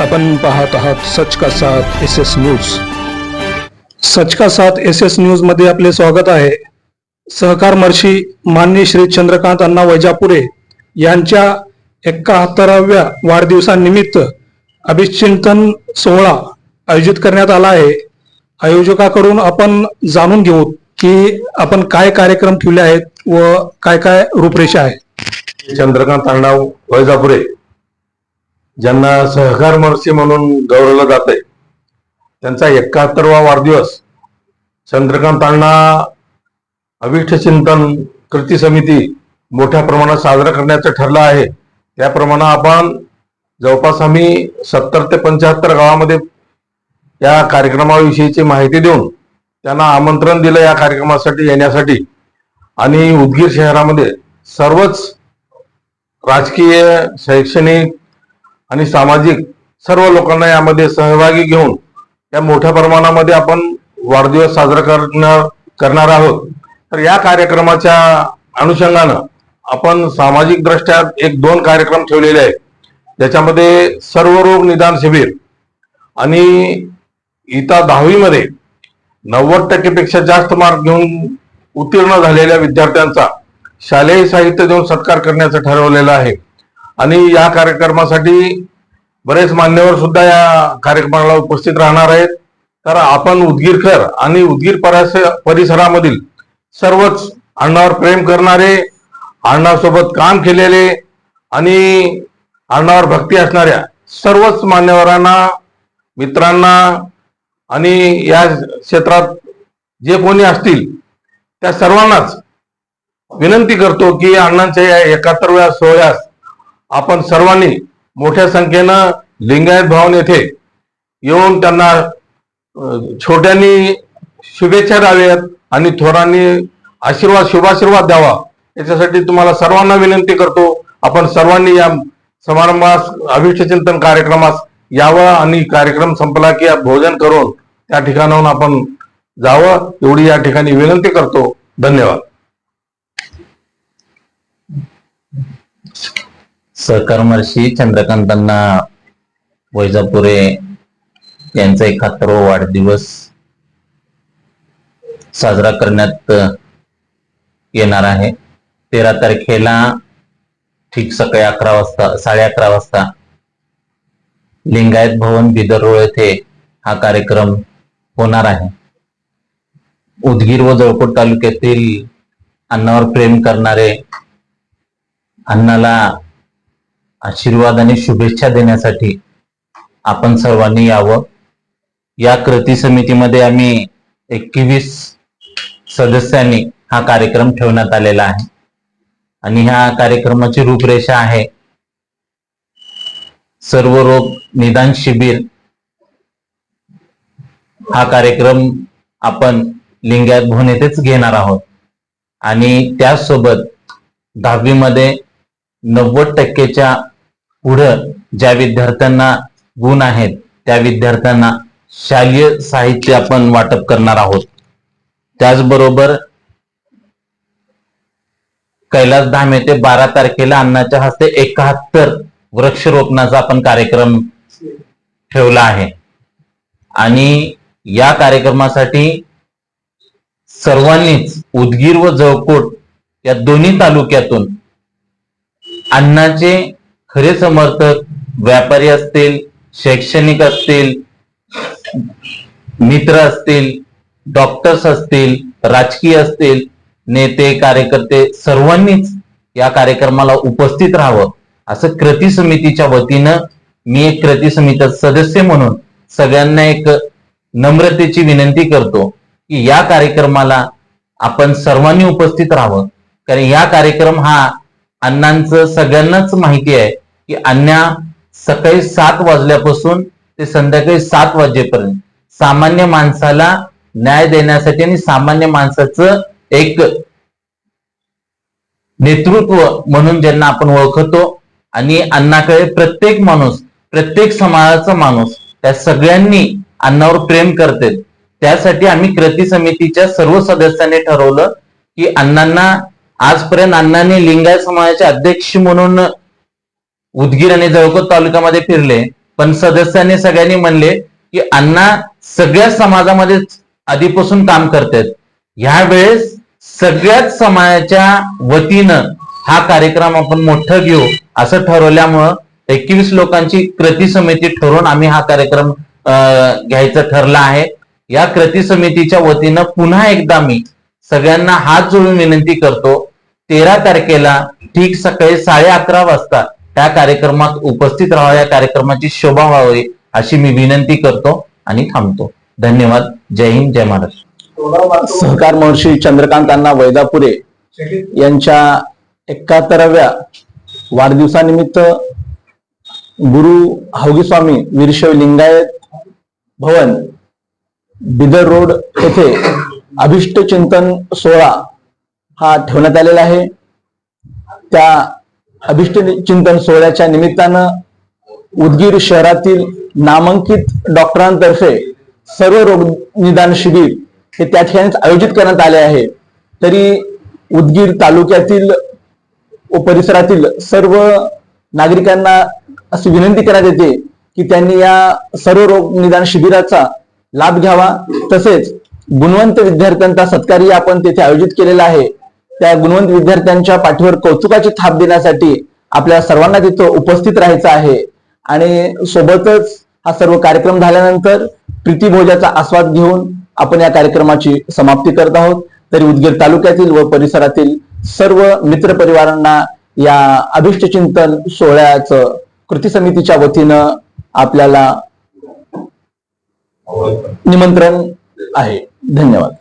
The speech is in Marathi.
आपण पाहत आहात सच का साथ एस एस न्यूज सच का साथ एस एस न्यूजमध्ये आपले स्वागत आहे. सहकार मर्षी मान्य श्री चंद्रकांत अण्णा वैजापुरे यांच्या एकाहत्तराव्या वाढदिवसानिमित्त अभिचिंतन सोहळा आयोजित करण्यात आला आहे. आयोजकाकडून आपण जाणून घेऊ की आपण काय कार्यक्रम ठेवले आहेत व काय काय रूपरेषा आहे. चंद्रकांत अण्णा वैजापुरे. ज्यांना सहकार महर्षी म्हणून गौरवलं जात आहे त्यांचा एकाहत्तरवा वाढदिवस चंद्रकांत अण्णा अविष्ट चिंतन कृती समिती मोठ्या प्रमाणात साजरा करण्याचं ठरलं आहे. त्याप्रमाणे आपण जवळपास आम्ही सत्तर ते पंच्याहत्तर गावामध्ये या कार्यक्रमाविषयीची माहिती देऊन त्यांना आमंत्रण दिलं या कार्यक्रमासाठी येण्यासाठी. आणि उदगीर शहरामध्ये सर्वच राजकीय शैक्षणिक आणि सामाजिक सर्व लोकांना यामध्ये सहभागी घेऊन या मोठ्या प्रमाणामध्ये आपण वाढदिवस साजरा करणार करणार आहोत. तर या कार्यक्रमाच्या अनुषंगानं आपण सामाजिक दृष्ट्या एक दोन कार्यक्रम ठेवलेले आहेत. ज्याच्यामध्ये सर्व रोग निदान शिबिर आणि इता दहावीमध्ये नव्वद टक्केपेक्षा जास्त मार्क घेऊन उत्तीर्ण झालेल्या विद्यार्थ्यांचा शालेय साहित्य देऊन सत्कार करण्याचं ठरवलेलं आहे. आणि या कार्यक्रमासाठी बरेच मान्यवर सुद्धा या कार्यक्रमाला उपस्थित राहणार आहेत. तर आपण उदगीरकर आणि उदगीर परिसरामधील सर्वच अण्णावर प्रेम करणारे अण्णासोबत काम केलेले आणि अण्णावर भक्ती असणाऱ्या सर्वच मान्यवरांना मित्रांना आणि या क्षेत्रात जे कोणी असतील त्या सर्वांनाच विनंती करतो की अण्णांच्या या एकाहत्तरव्या सोहळ्यास आपण सर्वांनी मोठ्या संख्येनं लिंगायत भवन येथे येऊन त्यांना छोट्यांनी शुभेच्छा द्याव्यात आणि थोरांनी आशीर्वाद शुभाशीर्वाद द्यावा. याच्यासाठी तुम्हाला सर्वांना विनंती करतो. आपण सर्वांनी या समारंभास अभिष्टचिंतन कार्यक्रमास यावं आणि कार्यक्रम संपला की भोजन करून त्या ठिकाणाहून आपण जावं एवढी या ठिकाणी विनंती करतो. धन्यवाद. सहकर्मर्षी चंद्रकांतांना वैजापुरे यांचा एकाहत्तरवा वाढदिवस साजरा करण्यात येणार आहे. तेरा तारखेला ठीक सकाळी अकरा वाजता साडे अकरा वाजता लिंगायत भवन बिदर रोड येथे हा कार्यक्रम होणार आहे. उदगीर व जळकोट तालुक्यातील अन्नावर प्रेम करणारे अण्णाला आशीर्वाद आणि शुभेच्छा देण्यासाठी आपण सर्वांनी यावं. या कृती समितीमध्ये आम्ही एकवीस सदस्यांनी हा कार्यक्रम ठेवण्यात आलेला आहे. आणि ह्या कार्यक्रमाची रूपरेषा आहे सर्व रोग निदान शिबिर. हा कार्यक्रम आपण लिंगायत भवन येथेच घेणार आहोत. आणि त्याचसोबत दहावीमध्ये नव्वद टक्केच्या पुढं ज्या विद्यार्थ्यांना गुण आहेत त्या विद्यार्थ्यांना शालेय साहित्य आपण वाटप करणार आहोत. त्याचबरोबर कैलास धाम येथे बारा तारखेला अण्णाच्या हस्ते एकाहत्तर वृक्षरोपणाचा आपण कार्यक्रम ठेवला आहे. आणि या कार्यक्रमासाठी सर्वांनीच उदगीर व जळकोट या दोन्ही तालुक्यातून अण्णाचे खरे समर्थक व्यापारी असतील शैक्षणिक असतील मित्र असतील डॉक्टर्स असतील राजकीय असतील नेते कार्यकर्ते सर्वांनीच या कार्यक्रमाला उपस्थित राहावं. असं कृती समितीच्या वतीनं मी एक कृती समितीचा सदस्य म्हणून सगळ्यांना एक नम्रतेची विनंती करतो की या कार्यक्रमाला आपण सर्वांनी उपस्थित राहावं. कारण या कार्यक्रम हा अण्णांचं सगळ्यांनाच माहिती आहे की अण्णा सकाळी सात वाजल्यापासून ते संध्याकाळी सात वाजेपर्यंत सामान्य माणसाला न्याय देण्यासाठी आणि सामान्य माणसाचं एक नेतृत्व म्हणून ज्यांना आपण ओळखतो आणि अण्णाकडे प्रत्येक माणूस प्रत्येक समाजाचा माणूस त्या सगळ्यांनी अण्णावर प्रेम करते. त्यासाठी आम्ही कृती समितीच्या सर्व सदस्यांनी ठरवलं की अण्णांना आजपर्यंत अण्णांनी लिंगायत समाजाचे अध्यक्ष म्हणून उदगीर आणि जळकोट तालुक्यामध्ये फिरले. पण सदस्यांनी सगळ्यांनी म्हणले की अण्णा सगळ्या समाजामध्ये आधीपासून काम करतात ह्या वेळेस सगळ्याच समाजाच्या वतीनं हा कार्यक्रम आपण मोठं घेऊ असं ठरवल्यामुळं एकवीस लोकांची कृती समिती ठरवून आम्ही हा कार्यक्रम अं, घ्यायचं ठरला आहे. या कृती समितीच्या वतीनं पुन्हा एकदा मी सगळ्यांना हात जोडून विनंती करतो तेरा तारखेला ठीक सकाळी साडे अकरा वाजता त्या कार्यक्रमात उपस्थित राहा या कार्यक्रमाची शोभा व्हावी अशी मी विनंती करतो आणि थांबतो. धन्यवाद. जय हिंद जय महाराष्ट्र. सहकार महर्षी चंद्रकांत वैदापुरे यांच्या एकाहत्तराव्या वाढदिवसानिमित्त गुरु हौगीस्वामी वीरशैव लिंगायत भवन बिदर रोड येथे अभिष्ट चिंतन सोहळा हा ठेवण्यात आलेला आहे. त्या अभिष्ट चिंतन सोहळ्याच्या निमित्तानं उदगीर शहरातील नामांकित डॉक्टरांतर्फे सर्व रोग निदान शिबिर हे त्या ठिकाणीच आयोजित करण्यात आले आहे. तरी उदगीर तालुक्यातील व परिसरातील सर्व नागरिकांना अशी विनंती करण्यात येते की त्यांनी या सर्व रोग निदान शिबिराचा लाभ घ्यावा. तसेच गुणवंत विद्यार्थ्यांचा सत्कारही आपण तेथे आयोजित केलेला आहे. त्या गुणवंत विद्यार्थ्यांच्या पाठीवर कौतुकाची थाप देण्यासाठी आपल्या सर्वांना तिथं उपस्थित राहायचं आहे. आणि सोबतच हा सर्व कार्यक्रम झाल्यानंतर प्रीती भोजाचा आस्वाद घेऊन आपण या कार्यक्रमाची समाप्ती करत आहोत. तरी उदगीर तालुक्यातील व परिसरातील सर्व मित्र परिवारांना या अभिष्ट चिंतन सोहळ्याचं कृती समितीच्या वतीनं आपल्याला निमंत्रण आहे. धन्यवाद.